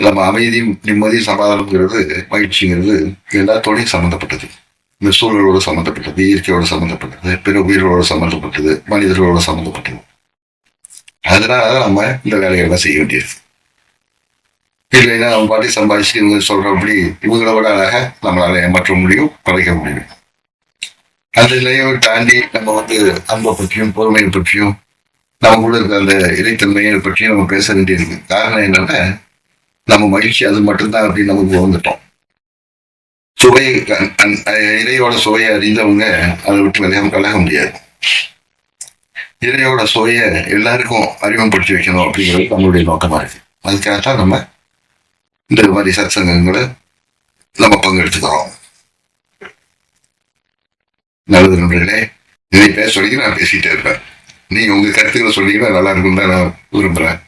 நம்ம அமைதியும் நிம்மதியும் சமாதானம்ங்கிறது மகிழ்ச்சிங்கிறது எல்லாத்தோடையும் சம்மந்தப்பட்டது இந்த சூழலோட சம்மந்தப்பட்டது இயற்கையோட சம்மந்தப்பட்டது பிற உயிர்களோட சம்மந்தப்பட்டது மனிதர்களோட சம்மந்தப்பட்டது அதனால நம்ம இந்த வேலைகள்லாம் செய்ய வேண்டியது. இல்லைன்னா அவங்க பாட்டி சம்பாதிச்சு இவங்க சொல்றபடி இவங்களை விட அழக நம்மளால ஏமாற்ற முடியும் குறைக்க முடியும். அதுலயும் தாண்டி நம்ம வந்து அன்பை பற்றியும் பொறுமையை பற்றியும் நமக்குள்ள இருக்க அந்த இறைத்தன்மையை பற்றியும் நம்ம பேச வேண்டியிருக்கு காரணம் என்னன்னா நம்ம மகிழ்ச்சி அது மட்டும்தான் அப்படின்னு நமக்கு வந்துட்டோம் சுவை இறையோட சுவையை அறிந்தவங்க அதை விட்டு விலக கலக முடியாது. இறையோட சுவையை எல்லாருக்கும் அறிமுகப்படுத்தி வைக்கணும் அப்படிங்கிறது நம்மளுடைய நோக்கமா இருக்கு. அதுக்காகத்தான் நம்ம இந்த மாதிரி சத்சங்கங்களை நம்ம பங்கெடுத்துக்கிறோம். நல்லது நண்பர்களே இதை பேச சொல்லி நான் பேசிட்டே இருப்பேன். நீங்க உங்க கருத்துக்களை சொன்னீங்கன்னா நல்லா இருக்கும் தான் நான் விரும்புறேன்.